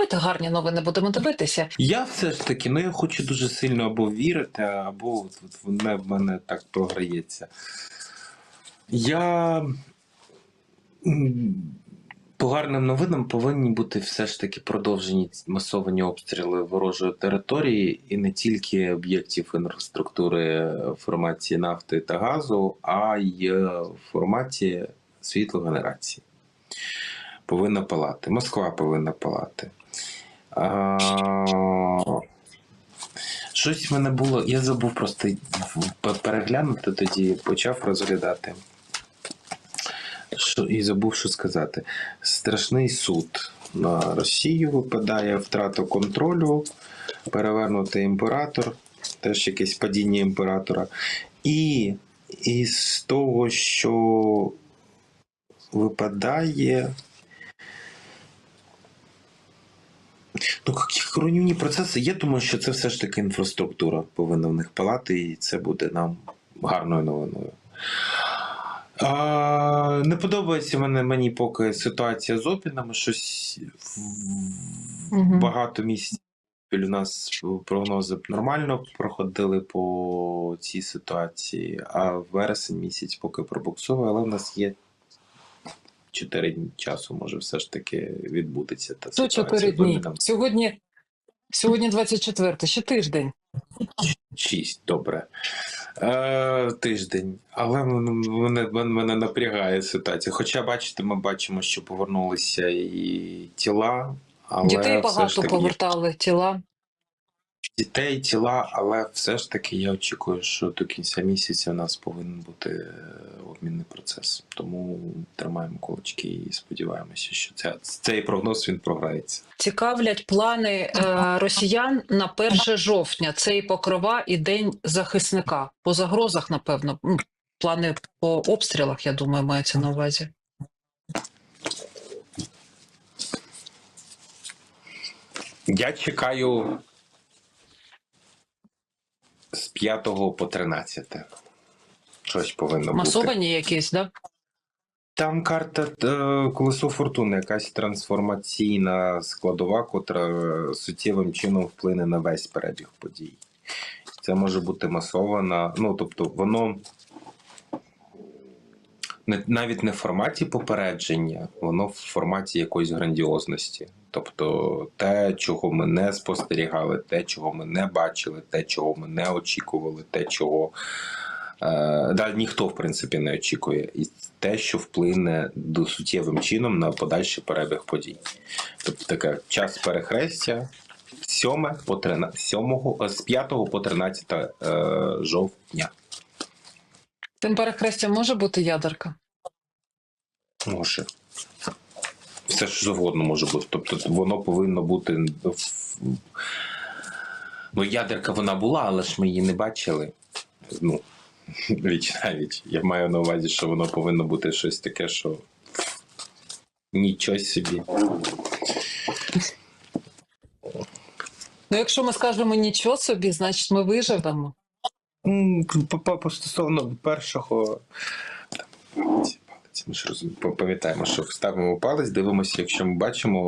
давайте гарні новини будемо дивитися. Я все ж таки, ну я хочу дуже сильно або вірити, або от, в мене так програється. Я по гарним новинам повинні бути все ж таки продовжені масовані обстріли ворожої території і не тільки об'єктів інфраструктури в форматі нафти та газу, а й в форматі світлогенерації. Повинна палати. Москва повинна палати. А, Щось в мене було. Я забув просто переглянути тоді, почав розглядати. Що, і забув, що сказати. Страшний суд на Росію випадає, втрата контролю, перевернутий імператор, теж якесь падіння імператора. І із того, що випадає. Ну, які руйнівні процеси. Я думаю, що це все ж таки інфраструктура повинна в них палати, і це буде нам гарною новиною. А, не подобається мене, мені поки ситуація з опінами. Щось Мгм. багато місяців у нас прогнози нормально проходили по цій ситуації, а вересень місяць поки пробуксовує, але в нас є 4 дні часу, може все ж таки відбудеться та До ситуація. чотири з дні. опінами. Сьогодні, сьогодні 24, ще тиждень. Шість, добре. Е, тиждень. Але мене, мене, мене напрягає ситуація. Хоча, бачите, ми бачимо, що повернулися і тіла, але Дітей багато таки повертали, тіла. Дітей, тіла, але все ж таки я очікую, що до кінця місяця у нас повинен бути е, обмінний процес. Тому тримаємо кулачки і сподіваємося, що ця, цей прогноз він програється. Цікавлять плани е, росіян на 1 жовтня. Це і покрова, і день захисника. По загрозах, напевно. Плани по обстрілах, я думаю, мається на увазі. Я чекаю 5 по 13. Щось повинно бути. Масовані якісь, да? Там карта е, колесо фортуни, якась трансформаційна складова, котра суттєвим чином вплине на весь перебіг подій. Це може бути масована. Ну, тобто, воно навіть не в форматі попередження, воно в форматі якоїсь грандіозності. Тобто те, чого ми не спостерігали, те, чого ми не бачили, те, чого ми не очікували, те, чого е, да, ніхто в принципі не очікує, і те, що вплине до суттєвим чином на подальший перебіг подій. Тобто таке час перехрестя з 7 по 13, 7, з 5 по 13 е, жовтня. Тим перехрестям може бути ядерка. Може. Все що завгодно може бути. Тобто воно повинно бути. Ну, ядерка вона була, але ж ми її не бачили. Ну, віч навіть. Я маю на увазі, що воно повинно бути щось таке, що. Нічого собі. Ну, якщо ми скажемо нічого собі, значить ми виживемо. По- по- по- Стосовно першого. Ми ж пам'ятаємо, що ставимо палець, дивимося, якщо ми бачимо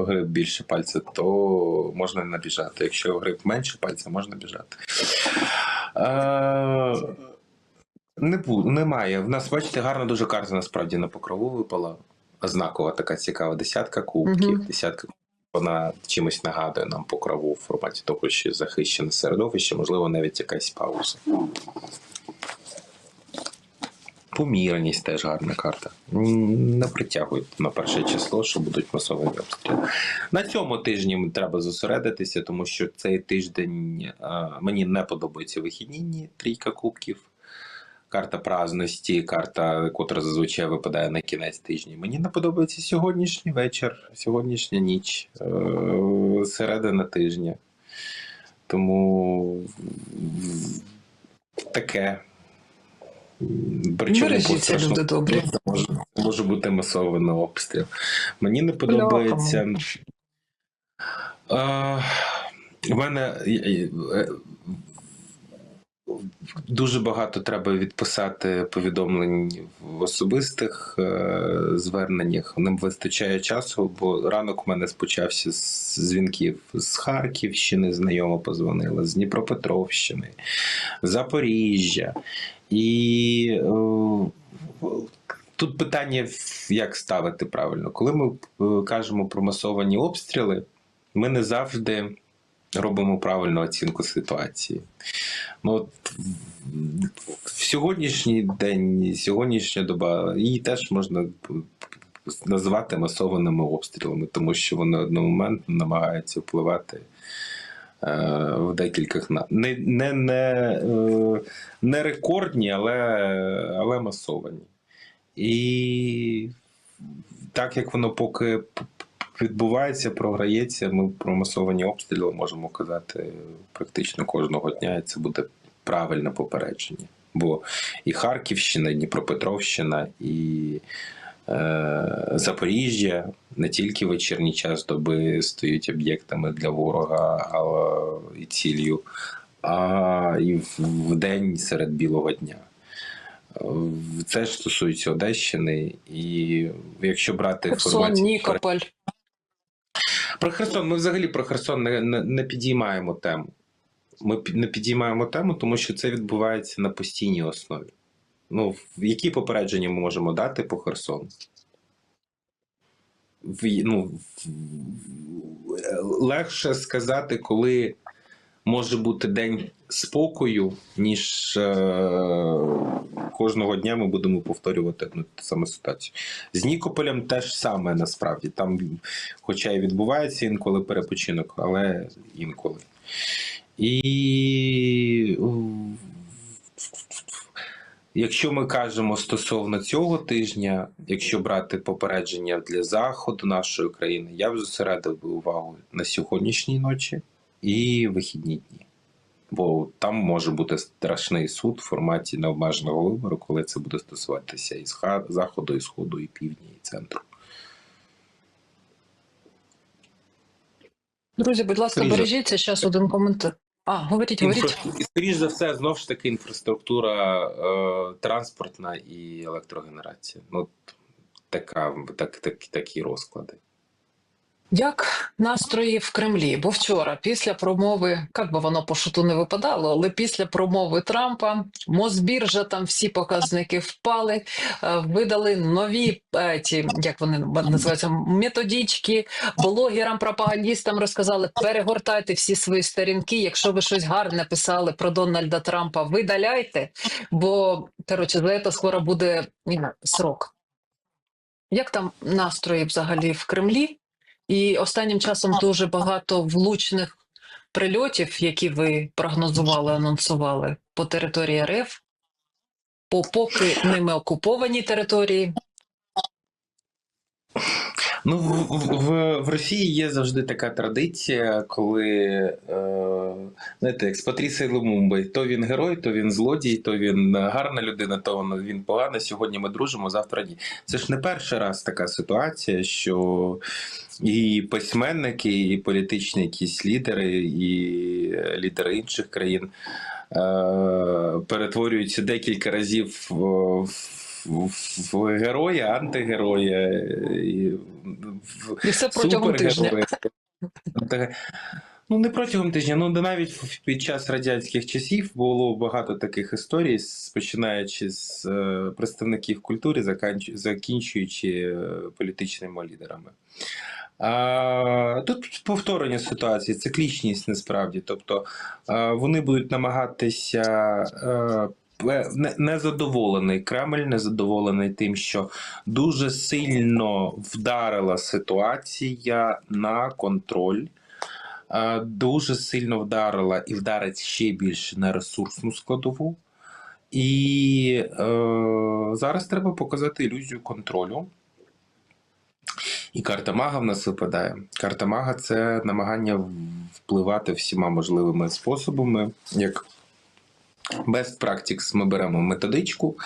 е, гриб більше пальця, то можна набіжати. Якщо гриб менше пальця, можна біжати. Е, не бу, немає. В нас, бачите, гарна дуже карта насправді на покрову випала. Знакова така цікава десятка кубків. Мгм. Десятка вона чимось нагадує нам покрову в форматі того, що захищене середовище, можливо, навіть якась пауза. Помірність теж гарна карта. Не притягують на перше число, що будуть масовані обстріли. На цьому тижні треба зосередитися, тому що цей тиждень е, мені не подобаються вихідні дні, трійка кубків. Карта праздності, карта, котра зазвичай випадає на кінець тижня. Мені не подобається сьогоднішній вечір, сьогоднішня ніч, е, середина тижня. Тому таке. Причому Бережіться, люди добрі. Може, може бути масований обстріл. Мені не подобається. В мене е, Дуже багато треба відписати повідомлень в особистих е, зверненнях. Ним вистачає часу, бо ранок у мене спочався з дзвінків з Харківщини, знайома позвонила, з Дніпропетровщини, Запоріжжя. І е, тут питання, як ставити правильно. Коли ми е, кажемо про масовані обстріли, ми не завжди робимо правильну оцінку ситуації. Ну, от в- сьогоднішній день, сьогоднішня доба, її теж можна назвати масованими обстрілами, тому що вони одномоментно намагаються впливати в декілька на не, не, не, е, не рекордні, але, але масовані. І так як воно поки відбувається, програється, ми про масовані обстріли можемо казати практично кожного дня, і це буде правильне попередження. Бо і Харківщина, і Дніпропетровщина, і е, Запоріжжя не тільки вечірній час доби стають об'єктами для ворога, але і ціллю, а і в, день серед білого дня. Е, Це ж стосується Одещини, і якщо брати Херсон, інформацію Нікополь. про Херсон, ми взагалі про Херсон не, не, не підіймаємо тему. Ми не підіймаємо тему, тому що це відбувається на постійній основі. Ну, які попередження ми можемо дати по Херсону? В, ну, легше сказати, коли може бути день спокою, ніж е, кожного дня ми будемо повторювати одну ту саму ситуацію. З Нікополем теж саме насправді. Там, хоча і відбувається інколи перепочинок, але інколи. І якщо ми кажемо стосовно цього тижня, якщо брати попередження для заходу нашої країни, я б зосередив би увагу на сьогоднішній ночі і вихідні дні. Бо там може бути страшний суд в форматі необмеженого вибору, коли це буде стосуватися і заходу, і сходу, і півдня, і центру. Друзі, будь ласка, бережіться. Зараз один коментар. А, говоріть, говоріть. І, Скоріш за все, знову ж таки, інфраструктура е, транспортна і електрогенерація. Ну, така, так, так, такі розклади. Як настрої в Кремлі? Бо вчора, після промови, як би воно по шуту не випадало, але після промови Трампа Мосбіржа там всі показники впали, е, видали нові е, ті, як вони називаються, методички, блогерам, пропагандістам розказали, перегортайте всі свої сторінки. Якщо ви щось гарне писали про Дональда Трампа, видаляйте, бо коротше, за це скоро буде срок. Як там настрої взагалі в Кремлі? І останнім часом дуже багато влучних прильотів, які ви прогнозували, анонсували по території РФ, по поки ними окупованій території. Ну, в, в, в Росії є завжди така традиція, коли е, знаєте, як з Патрісією Лумумби, то він герой, то він злодій, то він гарна людина, то він- він погана. Сьогодні ми дружимо, завтра ні. Це ж не перший раз така ситуація, що і письменники, і політичні якісь лідери, і е, лідери інших країн е, перетворюються декілька разів в, в, героя, антигероя, і в І все протягом тижня. Ну, не протягом тижня, ну навіть в- під час радянських часів було багато таких історій, починаючи з е, представників культури, закінчуючи е, політичними лідерами. Тут повторення ситуації, циклічність насправді. Тобто вони будуть намагатися. е, не- Незадоволений Кремль, незадоволений тим, що дуже сильно вдарила ситуація на контроль, дуже сильно вдарила і вдарить ще більше на ресурсну складову. І е, зараз треба показати ілюзію контролю. І карта мага в нас випадає. Карта мага це намагання впливати всіма можливими способами. Як Best Practice ми беремо методичку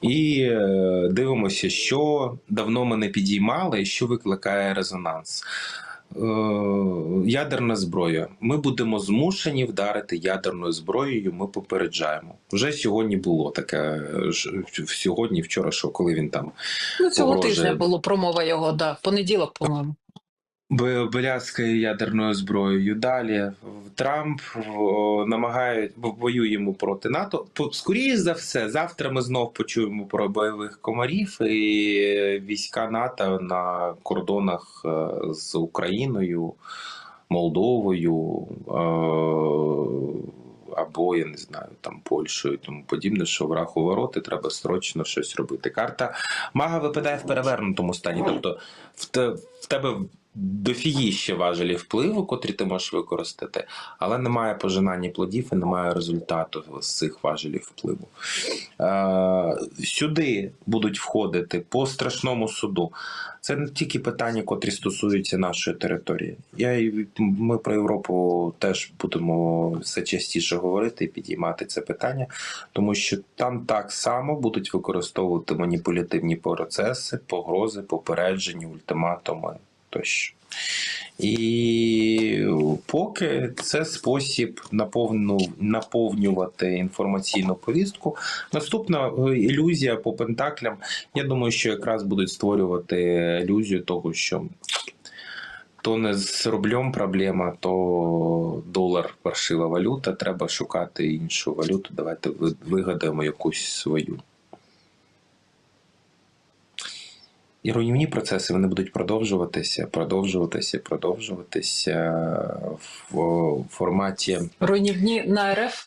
і е, дивимося, що давно ми не підіймали і що викликає резонанс. Ядерна зброя. Ми будемо змушені вдарити ядерною зброєю. Ми попереджаємо. Вже сьогодні було таке. Сьогодні, вчора, що коли він там Ну, цього Погрожує. тижня було промова його, да, в понеділок, по-моєму. Брязкає ядерною зброєю. Далі Трамп намагає воюємо проти НАТО. Скоріше за все, завтра ми знов почуємо про бойових комарів і війська НАТО на кордонах е, з Україною, Молдовою. е, Або я не знаю, там Польщею тому подібне, що враг у вороти, треба срочно щось робити. Карта мага випадає в перевернутому стані. Тобто в, те, в тебе дофігіще важелі впливу, котрі ти можеш використати, але немає пожинання плодів і немає результату з цих важелів впливу. Е, сюди будуть входити по страшному суду. Це не тільки питання, котрі стосуються нашої території. Я ми про Європу теж будемо все частіше говорити і підіймати це питання, тому що там так само будуть використовувати маніпулятивні процеси, погрози, попередження, ультиматуми тощо. І поки це спосіб наповну, наповнювати інформаційну повістку. Наступна е, ілюзія по пентаклям. Я думаю, що якраз будуть створювати ілюзію того, що то не з рублем проблема, то долар паршива валюта. Треба шукати іншу валюту. Давайте вигадаємо якусь свою. І руйнівні процеси вони будуть продовжуватися, продовжуватися, продовжуватися в форматі Руйнівні на РФ.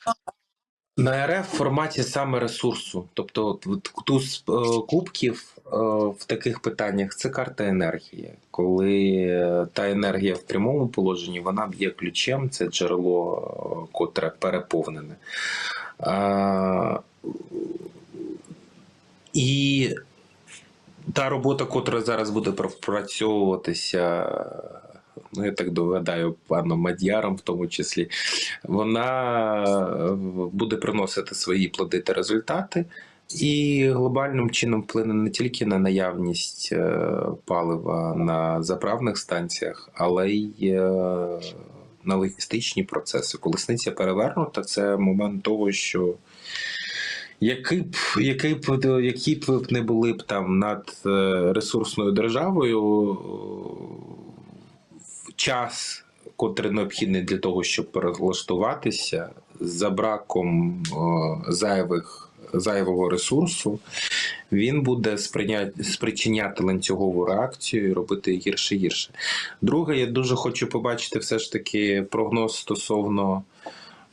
на РФ в форматі саме ресурсу. Тобто, туз е, кубків е, в таких питаннях це карта енергії. Коли е, та енергія в прямому положенні, вона б'є ключем, це джерело, котре переповнене. І та робота, котра зараз буде пропрацьовуватися, ну я так догадаю, паном Мадяром в тому числі, вона е, буде приносити свої плоди та результати. І глобальним чином вплине не тільки на наявність е, палива на заправних станціях, але й е, на логістичні процеси. Колесниця перевернута це момент того, що який б, який б, які б не були б там над е, ресурсною державою, е, час, котрий необхідний для того, щоб перелаштуватися, за браком е, зайвих, зайвого ресурсу, він буде спричиняти ланцюгову реакцію і робити гірше гірше. Друге, я дуже хочу побачити все ж таки прогноз стосовно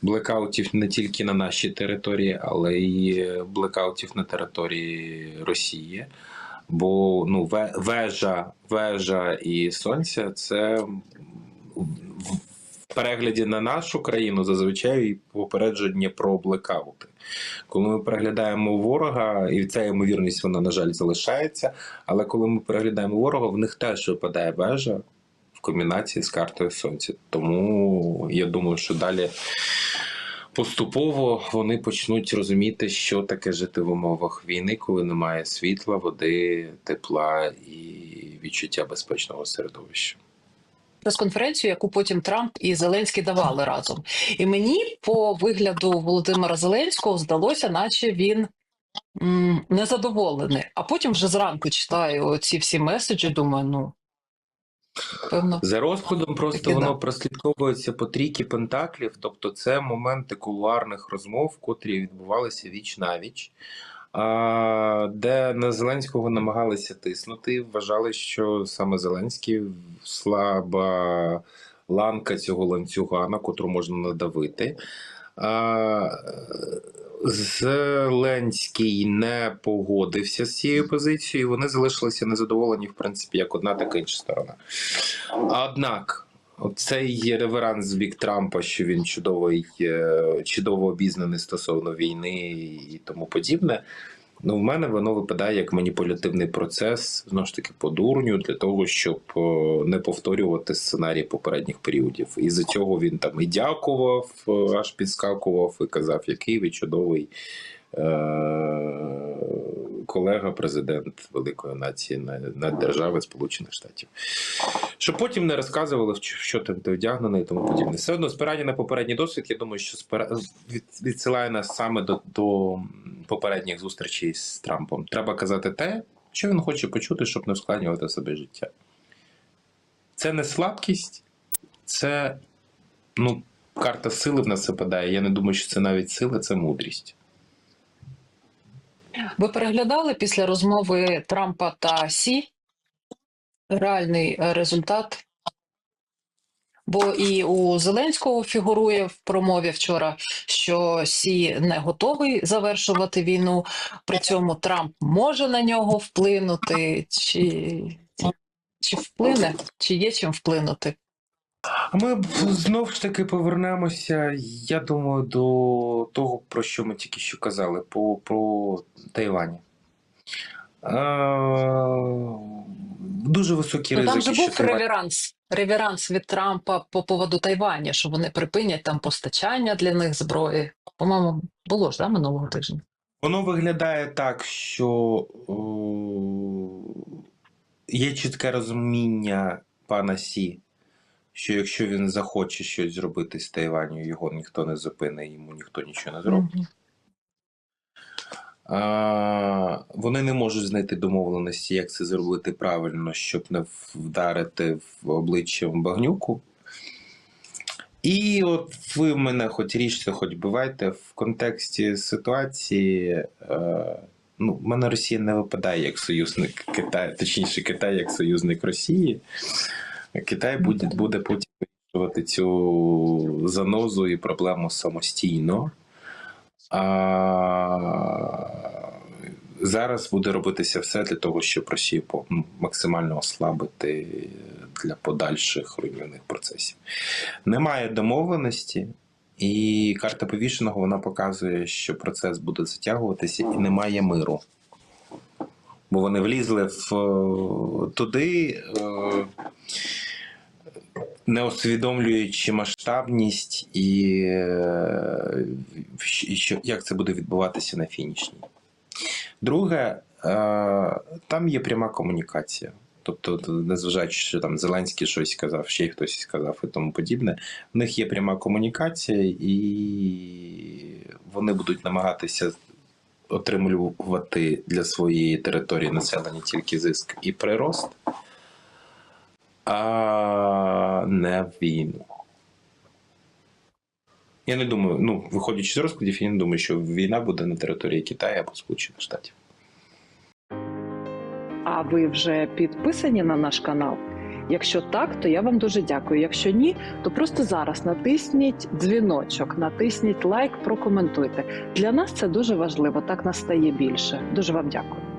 блекаутів не тільки на нашій території, але й блекаутів на території Росії. Бо ну, вежа, вежа і сонця це в перегляді на нашу країну зазвичай попередження про блекаути. Коли ми переглядаємо ворога, і ця ймовірність вона, на жаль, залишається. Але коли ми переглядаємо ворога, в них теж випадає вежа комбінації з картою сонця. Тому я думаю, що далі поступово вони почнуть розуміти, що таке жити в умовах війни, коли немає світла, води, тепла і відчуття безпечного середовища. прес-конференцію, яку потім Трамп і Зеленський давали разом. І мені по вигляду Володимира Зеленського здалося, наче він м, незадоволений. А потім вже зранку читаю ці всі меседжі, думаю, ну певно. За розкладом просто Таке, воно да. прослідковується по трійки пентаклів, тобто це моменти кулуарних розмов, котрі відбувалися віч на віч, де на Зеленського намагалися тиснути. Вважали, що саме Зеленський слаба ланка цього ланцюга, на котру можна надавити. Зеленський не погодився з цією позицією. Вони залишилися незадоволені, в принципі, як одна, так і інша сторона. Однак, цей реверанс з бік Трампа, що він чудовий, е, чудово обізнаний стосовно війни і тому подібне. Ну, в мене воно випадає як маніпулятивний процес, знову ж таки, по дурню, для того, щоб е, не повторювати сценарій попередніх періодів. І за цього він там і дякував, е, аж підскакував і казав, який ви чудовий. Е- колега, президент великої нації на, на держави Сполучених Штатів. Щоб потім не розказували, що- там ти вдягнений і тому подібне. Все одно спирання на попередній досвід, я думаю, що спира... від... відсилає нас саме до, до попередніх зустрічей з Трампом. Треба казати те, що він хоче почути, щоб не ускладнювати собі життя. Це не слабкість, це ну, карта сили в нас випадає. Я не думаю, що це навіть сила, це мудрість. Ви переглядали після розмови Трампа та Сі реальний е, результат? Бо і у Зеленського фігурує в промові вчора, що Сі не готовий завершувати війну. При цьому Трамп може на нього вплинути, чи, чи вплине, чи є чим вплинути? А ми б знов ж таки повернемося, я думаю, до того, про що ми тільки що казали, по, про Тайвані. Е, Дуже високі Ну, ризики. там же був Тайвань- реверанс, реверанс від Трампа по поводу Тайваня, що вони припинять там постачання для них зброї. По-моєму, було ж да, минулого тижня. Воно виглядає так, що о, є чітке розуміння пана Сі, що якщо він захоче щось зробити з Тайваню, його ніхто не зупинить, йому ніхто нічого не зробить. Мгм. А, вони не можуть знайти домовленості, як це зробити правильно, щоб не вдарити в обличчя багнюку. І от ви мене хоч ріжте, хоч бивайте в контексті ситуації. Е, ну, в мене Росія не випадає як союзник Китаю, точніше, Китай як союзник Росії. Китай буде, буде потім вирішувати цю занозу і проблему самостійно. Зараз буде робитися все для того, щоб Росію максимально ослабити для подальших руйнівних процесів. Немає домовленості, і карта повішеного вона показує, що процес буде затягуватися, і немає миру. Бо вони влізли в е, туди. е, не усвідомлюючи масштабність і, е, і що, як це буде відбуватися на фінішній. Друге, е, там є пряма комунікація. Тобто, незважаючи, що там Зеленський щось сказав, ще й хтось сказав і тому подібне, в них є пряма комунікація, і вони будуть намагатися отримувати для своєї території населення тільки зиск і прирост, а не війну. Я не думаю, ну, виходячи з розкладів, я не думаю, що війна буде на території Китаю або Сполучених Штатів. А ви вже підписані на наш канал? Якщо так, то я вам дуже дякую. Якщо ні, то просто зараз натисніть дзвіночок, натисніть лайк, прокоментуйте. Для нас це дуже важливо. Так нас стає більше. Дуже вам дякую.